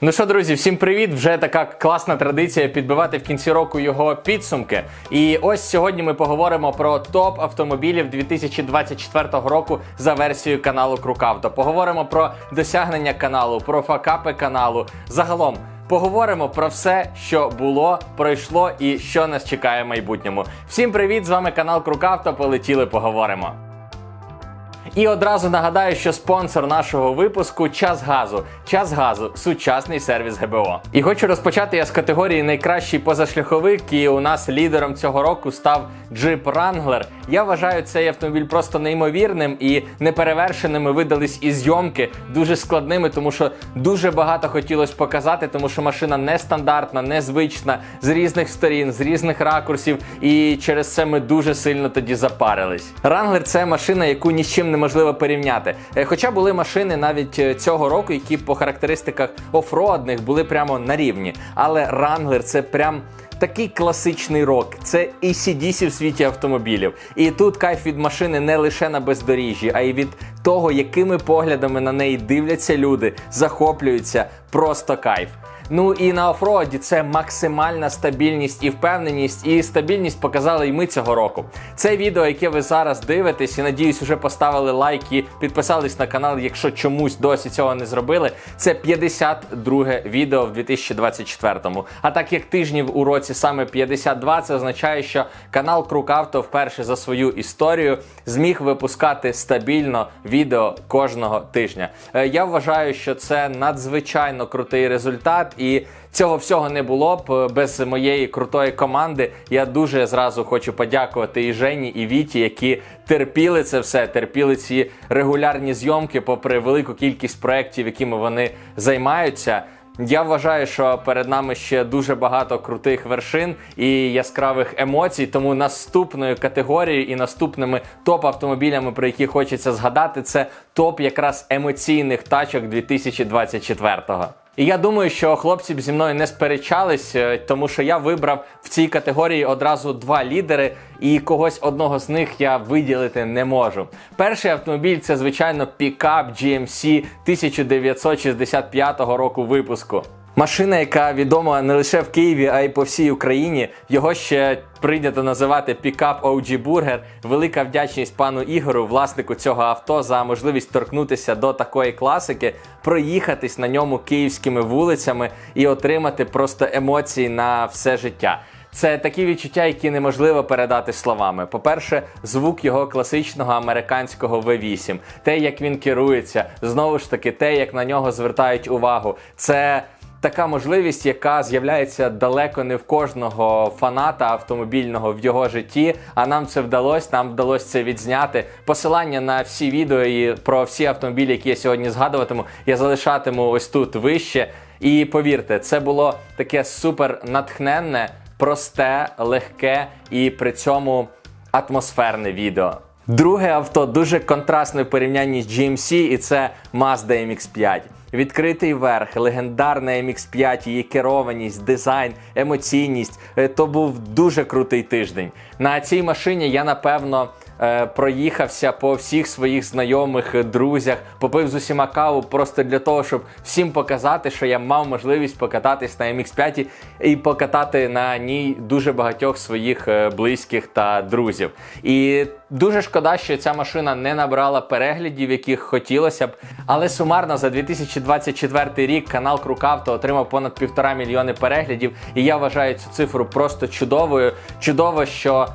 Ну що, друзі, всім привіт! Вже така класна традиція підбивати в кінці року його підсумки. І ось сьогодні ми поговоримо про топ автомобілів 2024 року за версією каналу Крукавто. Поговоримо про досягнення каналу, про факапи каналу. Загалом. Поговоримо про все, що було, пройшло і що нас чекає в майбутньому. Всім привіт! З вами канал Крукавто. Полетіли, поговоримо. І одразу нагадаю, що спонсор нашого випуску час газу. Час газу сучасний сервіс ГБО. І хочу розпочати я з категорії найкращий позашляховик. І у нас лідером цього року став Jeep Wrangler. Я вважаю цей автомобіль просто неймовірним і неперевершеними видались і зйомки дуже складними, тому що дуже багато хотілося показати, тому що машина нестандартна, незвична, з різних сторін, з різних ракурсів. І через це ми дуже сильно тоді запарились. Wrangler – це машина, яку ні з чим неможливо порівняти. Е, Хоча були машини навіть е, цього року, які по характеристиках офроадних були прямо на рівні. Але Wrangler – це прям. Такий класичний рок, це ACDC в світі автомобілів. І тут кайф від машини не лише на бездоріжжі, а й від того, якими поглядами на неї дивляться люди, захоплюються. Просто кайф. Ну і на офроаді це максимальна стабільність і впевненість, і стабільність показали і ми цього року. Це відео, яке ви зараз дивитесь, і надіюсь, вже поставили лайк і підписались на канал, якщо чомусь досі цього не зробили. Це 52 відео в 2024-му. А так як тижнів у році саме 52, це означає, що канал Крукавто вперше за свою історію зміг випускати стабільно відео кожного тижня. Е, Я вважаю, що це надзвичайно крутий результат, і цього всього не було б е, без моєї крутої команди. Я дуже зразу хочу подякувати і Жені, і Віті, які терпіли це все, терпіли ці регулярні зйомки, попри велику кількість проєктів, якими вони займаються. Я вважаю, що перед нами ще дуже багато крутих вершин і яскравих емоцій. Тому наступною категорією і наступними топ-автомобілями, про які хочеться згадати, це топ якраз емоційних тачок 2024-го. І я думаю, що хлопці б зі мною не сперечались, е, тому що я вибрав в цій категорії одразу два лідери, і когось одного з них я виділити не можу. Перший автомобіль це звичайно пікап GMC 1965 року випуску. Машина, яка відома не лише в Києві, а й по всій Україні. Його ще прийнято називати пікап OG Burger. Велика вдячність пану Ігору, власнику цього авто, за можливість торкнутися до такої класики, проїхатись на ньому київськими вулицями і отримати просто емоції на все життя. Це такі відчуття, які неможливо передати словами. По-перше, звук його класичного американського V8, те, як він керується, знову ж таки, те, як на нього звертають увагу. Це така можливість, яка з'являється далеко не в кожного фаната автомобільного в його житті. А нам це вдалося. Нам вдалося це відзняти. Посилання на всі відео і про всі автомобілі, які я сьогодні згадуватиму, я залишатиму ось тут вище. І повірте, це було таке супер натхненне, просте, легке і при цьому атмосферне відео. Друге авто дуже контрастне в порівнянні з GMC, і це Mazda MX-5. Відкритий верх, легендарна MX-5, її керованість, дизайн, емоційність. Е, То був дуже крутий тиждень. На цій машині я напевно е, проїхався по всіх своїх знайомих е, друзях, попив з усіма каву просто для того, щоб всім показати, що я мав можливість покататись на MX-5 і покатати на ній дуже багатьох своїх е, близьких та друзів. І дуже шкода, що ця машина не набрала переглядів, яких хотілося б. Але сумарно за 2024 рік канал Крукавто отримав понад півтора мільйони переглядів. І я вважаю цю цифру просто чудовою. Чудово, що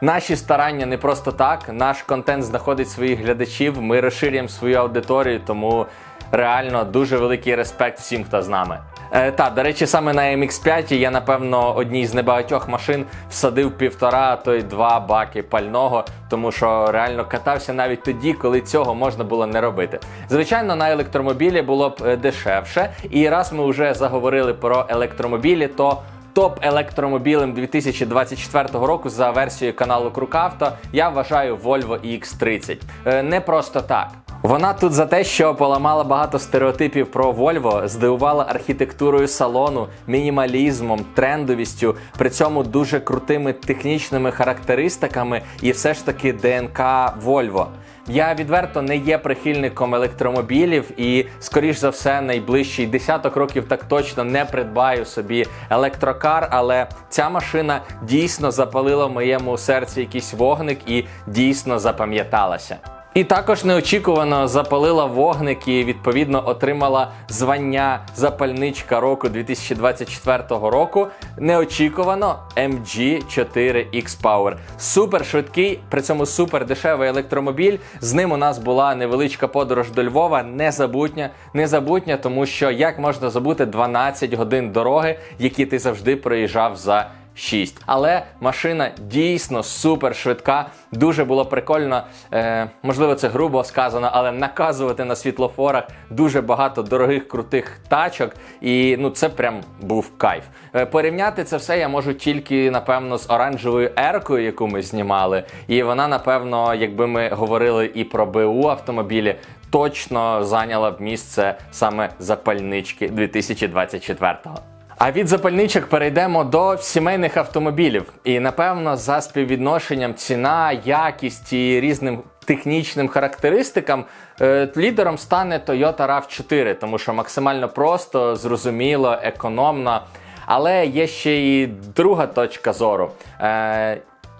Наші старання не просто так. Наш контент знаходить своїх глядачів. Ми розширюємо свою аудиторію, тому реально дуже великий респект всім, хто з нами. Е, та, до речі, саме на MX5 я, напевно, одній з небагатьох машин всадив півтора, а то й два баки пального, тому що реально катався навіть тоді, коли цього можна було не робити. Звичайно, на електромобілі було б е, дешевше. І раз ми вже заговорили про електромобілі, то топ електромобілем 2024 року за версією каналу Крукавто я вважаю Volvo EX30. Е, Не просто так. Вона тут за те, що поламала багато стереотипів про Volvo, здивувала архітектурою салону, мінімалізмом, трендовістю, при цьому дуже крутими технічними характеристиками і все ж таки ДНК Volvo. Я відверто не є прихильником електромобілів і, скоріш за все, найближчий десяток років так точно не придбаю собі електрокар, але ця машина дійсно запалила в моєму серці якийсь вогник і дійсно запам'яталася. І також неочікувано запалила вогник і відповідно отримала звання запальничка року 2024 року. Неочікувано MG4 X-Power. Супер швидкий, при цьому супер дешевий електромобіль. З ним у нас була невеличка подорож до Львова. Незабутня, незабутня, тому що як можна забути 12 годин дороги, які ти завжди проїжджав за 6. Але машина дійсно супер швидка. Дуже було прикольно. Е, можливо, це грубо сказано, але наказувати на світлофорах дуже багато дорогих крутих тачок. І ну це прям був кайф. Е, порівняти це все я можу тільки напевно з оранжевою еркою, яку ми знімали. І вона, напевно, якби ми говорили і про БУ автомобілі. Точно зайняла б місце саме запальнички 2024-го. А від запальничок перейдемо до сімейних автомобілів. І напевно, за співвідношенням ціна, якість і різним технічним характеристикам е, лідером стане Toyota RAV4, тому що максимально просто, зрозуміло, економно. Але є ще і друга точка зору.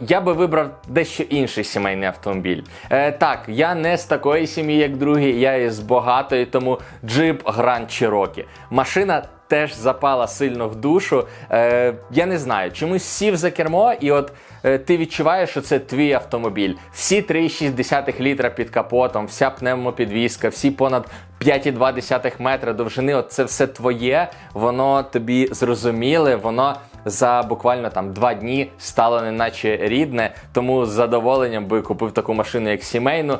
Я би вибрав дещо інший сімейний автомобіль. Е, так, я не з такої сім'ї, як другі, я із багатої, тому джип Grand Cherokee. Машина теж запала сильно в душу. Е, я не знаю, чомусь сів за кермо, і от е, ти відчуваєш, що це твій автомобіль. Всі 3,6 літра під капотом, вся пневмопідвізка, всі понад 5,2 метра довжини. От це все твоє, воно тобі зрозуміле, воно за буквально там два дні стало неначе рідне. Тому з задоволенням би купив таку машину, як сімейну,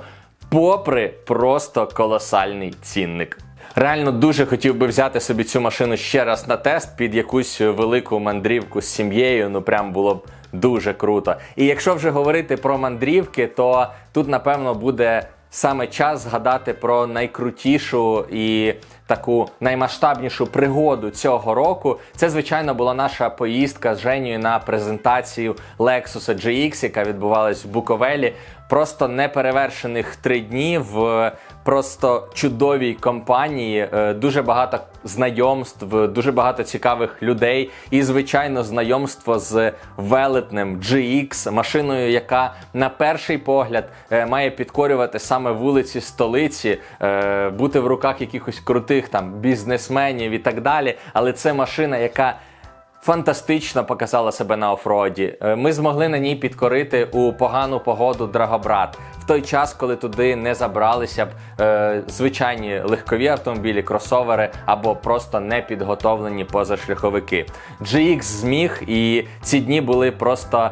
попри просто колосальний цінник. Реально дуже хотів би взяти собі цю машину ще раз на тест під якусь велику мандрівку з сім'єю. Ну прям було б дуже круто. І якщо вже говорити про мандрівки, то тут напевно буде саме час згадати про найкрутішу і таку наймасштабнішу пригоду цього року. Це, звичайно, була наша поїздка з Женєю на презентацію Lexus GX, яка відбувалась в Буковелі. Просто неперевершених три дні в просто чудовій компанії. Е, Дуже багато знайомств, дуже багато цікавих людей. І, звичайно, знайомство з велетнем GX, машиною, яка на перший погляд е, має підкорювати саме вулиці столиці, е, бути в руках якихось крутих там бізнесменів і так далі. Але це машина, яка фантастично показала себе на офроді. Е, Ми змогли на ній підкорити у погану погоду Драгобрат. В той час, коли туди не забралися б е, звичайні легкові автомобілі, кросовери або просто непідготовлені позашляховики. GX зміг, і ці дні були просто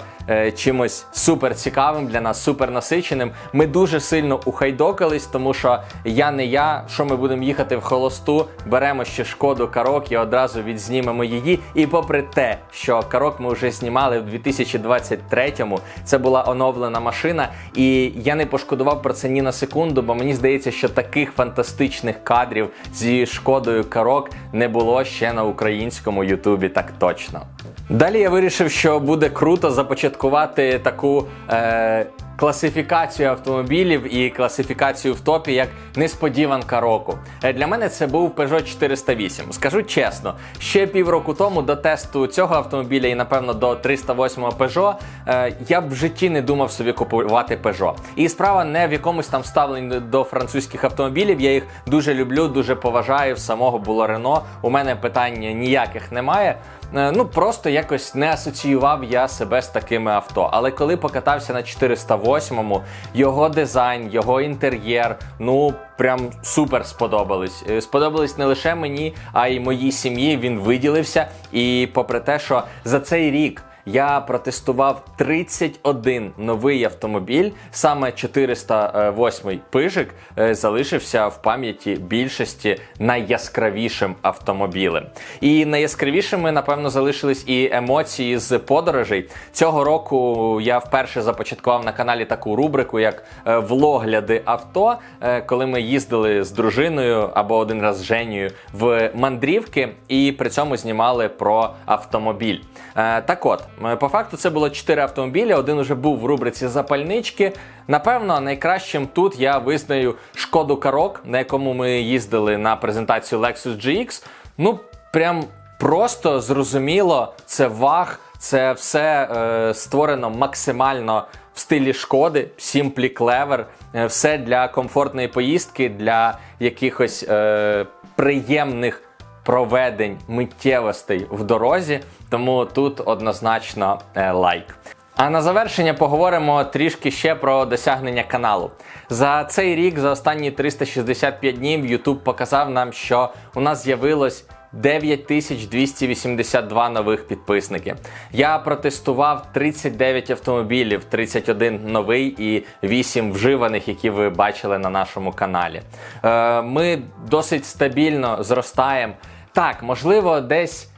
чимось супер цікавим для нас, супер насиченим. Ми дуже сильно ухайдокались, тому що я не я, що ми будемо їхати в холосту, беремо ще шкоду карок і одразу відзнімемо її. І попри те, що карок ми вже знімали в 2023-му, це була оновлена машина, і я не пошкодував про це ні на секунду, бо мені здається, що таких фантастичних кадрів зі шкодою карок не було ще на українському Ютубі, так точно. Далі я вирішив, що буде круто започаткувати таку. Е- Класифікацію автомобілів і класифікацію в топі як несподіванка року. Е, Для мене це був Peugeot 408. Скажу чесно, ще півроку тому до тесту цього автомобіля і напевно до 308 Peugeot е, я б в житті не думав собі купувати Peugeot. І справа не в якомусь там ставленні до французьких автомобілів. Я їх дуже люблю, дуже поважаю. В самого було Renault. У мене питань ніяких немає. Е, Ну просто якось не асоціював я себе з такими авто. Але коли покатався на 408-му, його дизайн, його інтер'єр, ну прям супер сподобались. Е, Сподобались не лише мені, а й моїй сім'ї. Він виділився. І попри те, що за цей рік. Я протестував 31 новий автомобіль. Саме 408 пижик е, залишився в пам'яті більшості найяскравішим автомобілем. І найяскравішими, напевно, залишились і емоції з подорожей. Цього року я вперше започаткував на каналі таку рубрику, як е, влогляди авто, е, коли ми їздили з дружиною або один раз з Женією в мандрівки, і при цьому знімали про автомобіль. Так от. Е, По факту це було 4 автомобілі. Один уже був в рубриці запальнички. Напевно, найкращим тут я визнаю шкоду Карок, на якому ми їздили на презентацію Lexus GX. Ну, прям просто зрозуміло, це ваг, це все е, створено максимально в стилі шкоди, сімплі клевер, е, все для комфортної поїздки, для якихось е, приємних проведень миттєвостей в дорозі. Тому тут однозначно е, лайк. А на завершення поговоримо трішки ще про досягнення каналу. За цей рік, за останні 365 днів, YouTube показав нам, що у нас з'явилось 9282 нових підписники. Я протестував 39 автомобілів, 31 новий і 8 вживаних, які ви бачили на нашому каналі. Е, Ми досить стабільно зростаємо. Так, можливо, десь.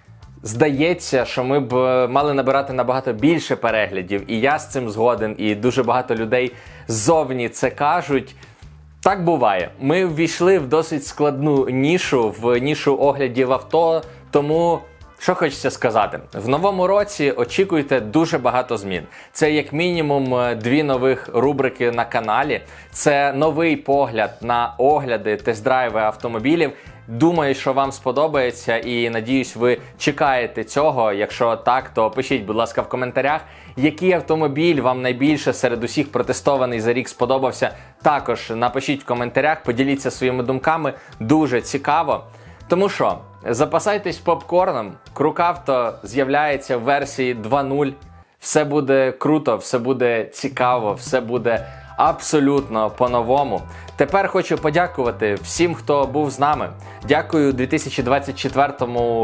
Здається, що ми б е, мали набирати набагато більше переглядів, і я з цим згоден, і дуже багато людей ззовні це кажуть. Так буває. Ми ввійшли в досить складну нішу, в нішу оглядів авто. Тому що хочеться сказати, в новому році очікуйте дуже багато змін. Це як мінімум е, дві нових рубрики на каналі. Це новий погляд на огляди, тест-драйви автомобілів. Думаю, що вам сподобається, і надіюсь, ви чекаєте цього. Якщо так, то пишіть, будь ласка, в коментарях, який автомобіль вам найбільше серед усіх протестований за рік сподобався. Також напишіть в коментарях, поділіться своїми думками. Дуже цікаво. Тому що запасайтесь попкорном. Крукавто з'являється в версії 2.0. Все буде круто, все буде цікаво, все буде абсолютно по-новому. Тепер хочу подякувати всім, хто був з нами. Дякую 2024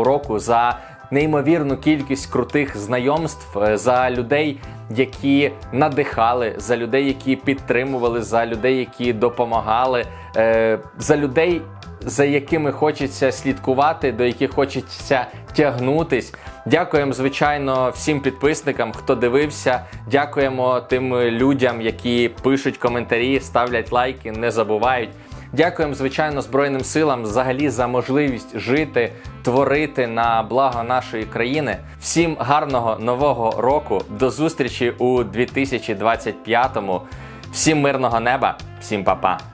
року за неймовірну кількість крутих знайомств, е, за людей, які надихали, за людей, які підтримували, за людей, які допомагали, е, за людей, за якими хочеться слідкувати, до яких хочеться тягнутись. Дякуємо, звичайно, всім підписникам, хто дивився. Дякуємо тим людям, які пишуть коментарі, ставлять лайки, не забувають. Дякуємо, звичайно, Збройним силам взагалі за можливість жити, творити на благо нашої країни. Всім гарного нового року. До зустрічі у 2025-му. Всім мирного неба, всім па-па.